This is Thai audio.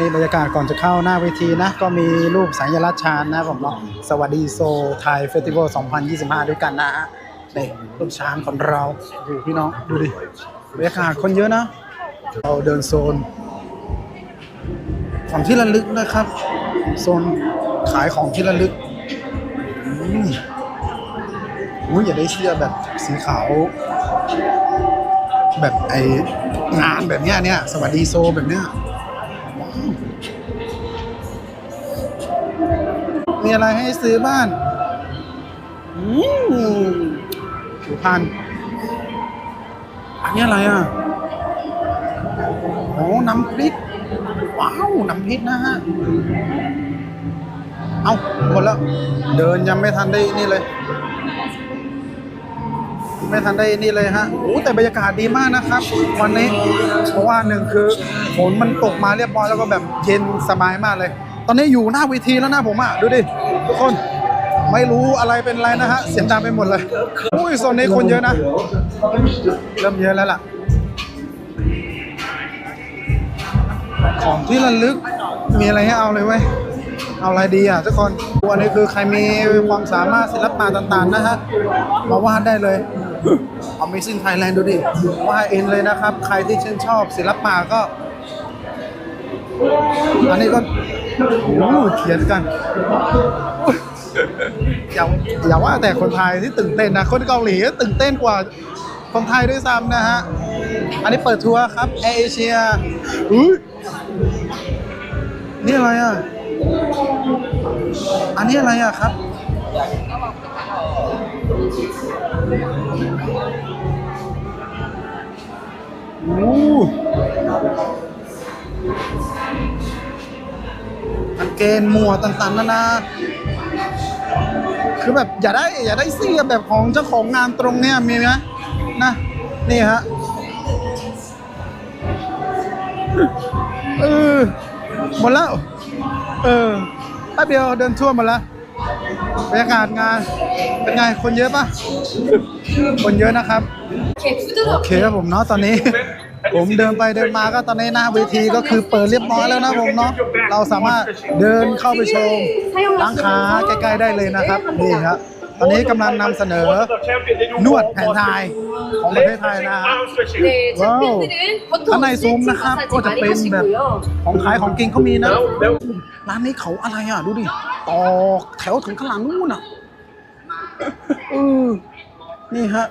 นี่บรรยากาศก่อนจะเข้าหน้าเวทีนะ ก็มีรูปสัญลักษณ์ชาญนะผมเนาะสวัสดีโซไทยเฟสติวัล 2025 ด้วยกันนะฮะนี่รูปช้างของเราดูพี่น้องดูดิบรรยากาศคนเยอะนะ เราเดินโซน ของที่ระลึกนะครับ โซนขายของที่ระลึกอืมอุ้ยอย่าได้เชื่อแบบสีขาว แบบไองานแบบเนี้ยเนี่ย สวัสดีโซแบบเนี้ย มีอะไรให้ซื้อบ้านอืมผิวพรรณอันนี้อะไรอะโอ้น้ำพริก ว้าว น้ำพริกนะฮะ เอาหมดแล้ว เดินยังไม่ทันได้นี่เลย ไม่ทันได้นี่เลยฮะโอ้แต่บรรยากาศดีมากนะครับ วันนี้ เพราะว่าหนึ่งคือฝนมันตกมาเรียบร้อยแล้วก็แบบเย็นสบายมากเลย ตอนนี้อยู่หน้าเวทีแล้วนะผมอะ ดูดิ ทุกคนไม่รู้อะไรเป็นไรนะฮะ เสียงดังไปหมดเลยอุ้ยโซนนี้คนเยอะนะ เริ่มเยอะแล้วล่ะ ของที่ระลึกมีอะไรให้เอาเลยเว้ยเอาอะไรดีอะทุกคนอันนี้คือใครมีความสามารถศิลปะต่างๆนะฮะมาวาดได้เลย Amazing Thailand ดูดิวาดเองเลยนะครับ ใครที่ชื่นชอบศิลปะก็ อันนี้ก็ โอ้โหเขียนกัน อย่าอย่าว่าแต่คนไทยที่ตื่นเต้นนะ คนเกาหลีก็ตื่นเต้นกว่าคนไทยด้วยซ้ำนะฮะ อันนี้เปิดทัวร์ครับแอร์เอเชียอุ้ยนี่อะไรอะ อันนี้อะไรอะครับ เกณฑ์หมวดต่างๆนานา คือแบบอย่าได้อย่าได้เสื้อแบบของเจ้าของงานตรงเนี้ยมีไหมนะนี่ฮะเออหมดแล้ว เออแป๊บเดียวเดินทั่วหมดแล้วบรรยากาศงาน เป็นไง คนเยอะปะคนเยอะนะครับ โอเคครับผมเนาะตอนนี้ ผมเดินไปเดินมาก็ตอนนี้หน้าเวทีก็คือเปิดเรียบร้อยแล้วนะผมเนาะเราสามารถเดินเข้าไปชมล้างขาใกล้ๆได้เลยนะครับนี่ครับตอนนี้กำลังนำเสนอนวดแผนไทยของประเทศไทยนะว้าวข้างในซุ้มนะครับก็จะเป็นแบบของขายของกินเขามีนะร้านนี้เขาอะไรอะดูดิตอกแถวถึงข้างหลังนู่นอะนี่ฮะ